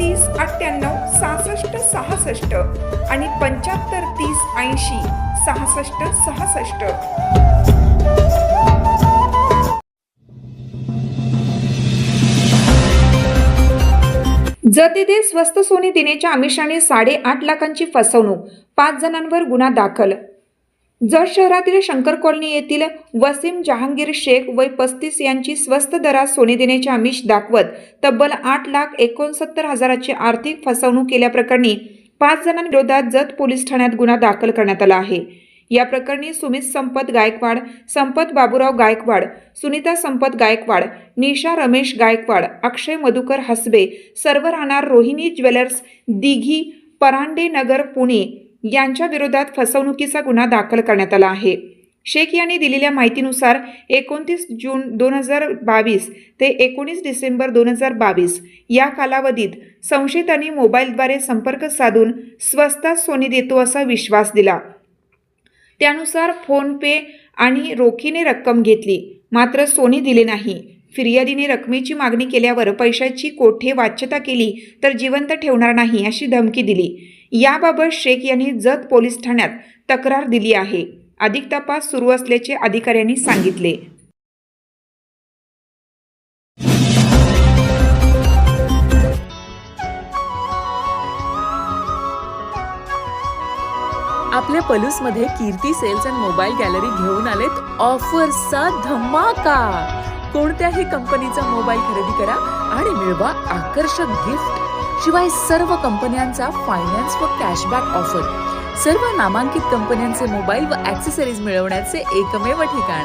तीस अठ्ठ्याण्णव सहासष्ट सहासष्ट आणि पंच्याहत्तर तीस ऐंशी सहासष्ट सहासष्ट. जतीदे स्वस्त सोने देण्याच्या आमिषाने साडेआठ लाखांची फसवणूक. पाच जणांवर गुन्हा दाखल. जत शहरातील शंकर कॉलनी येथील वसीम जहांगीर शेख वय पस्तीस यांची स्वस्त दरात सोने देण्याचे आमिष दाखवत तब्बल आठ लाख एकोणसत्तर हजाराची आर्थिक फसवणूक केल्याप्रकरणी पाच जणांविरोधात जत पोलीस ठाण्यात गुन्हा दाखल करण्यात आला आहे. या प्रकरणी सुमित संपत गायकवाड संपत बाबूराव गायकवाड सुनीता संपत गायकवाड निशा रमेश गायकवाड अक्षय मधुकर हसबे सर्व राहणार रोहिणी ज्वेलर्स दिघी परांडे नगर पुणे यांच्या विरोधात फसवणुकीचा गुन्हा दाखल करण्यात आला आहे. शेख यांनी दिलेल्या माहितीनुसार एकोणतीस जून दोन हजार बावीस ते एकोणीस डिसेंबर दोन हजार बावीस या कालावधीत संशयितांनी मोबाईलद्वारे संपर्क साधून स्वस्तात सोने देतो असा विश्वास दिला. त्यानुसार फोनपे आणि रोखीने रक्कम घेतली. मात्र सोने दिले नाही. फिर्यादीने रकमेची मागणी केल्यावर पैशाची कोठे वाच्यता केली तर जिवंत ठेवणार नाही अशी धमकी दिली. याबाबत शेख यांनी जत पोलीस ठाण्यात तक्रार दिली आहे. अधिक तपास सुरू असल्याचे अधिकाऱ्यांनी सांगितले. आपल्या पलूसमध्ये Kirti sales and mobile gallery घेऊन आलेत ऑफर्सचा धमाका. कोणत्याही कंपनीचा मोबाईल खरेदी करा आणि मिळवा आकर्षक गिफ्ट. शिवाय सर्व कंपन्यांचा फायनान्स व कॅशबॅक ऑफर सर्व नामांकित कंपन्यांचे मोबाईल व ऍक्सेसरीज मिळवण्याचे एकमेव ठिकाण.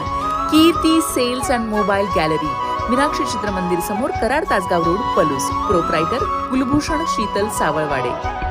Kirti sales and mobile gallery Meenakshi Chitramandir समोर कराड तासगाव रोड पलूस. प्रोप्रायटर कुलभूषण शीतल सावळवाडे.